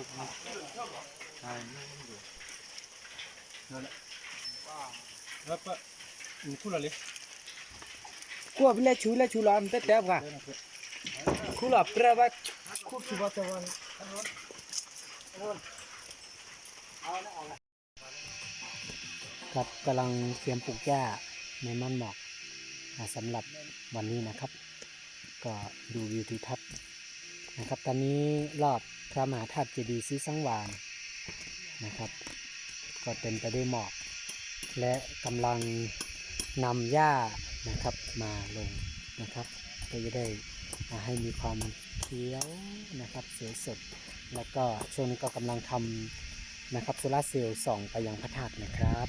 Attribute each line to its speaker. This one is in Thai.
Speaker 1: ลูกมันใช่ลูกมันอยู่นั่นแหละแล้วก็มีคู่ละเลยคู่เป็ละชูละชูละมันเต็บ้าะคู่ละเปรี้ยวคู่ชูบ้าตะวัน
Speaker 2: ครับกำลังเตรียมปลูกหญ้าในมันหมอกสำหรับวันนี้นะครับ ก็ดูวิวทิวทัศน์ นะครับ ตอนนี้รอบพระมหาธาตุเจดีย์สีสังวานนะครับ ก็เต็มไปด้วยหมอก และกำลังนำหญ้านะครับมาลงนะครับก็จะได้ให้มีความเขียวนะครับสวยสดแล้วก็ช่วงนี้ก็กำลังทำนะครับโซลาเซลล์ส่องไปยังพระธาตุนะครับ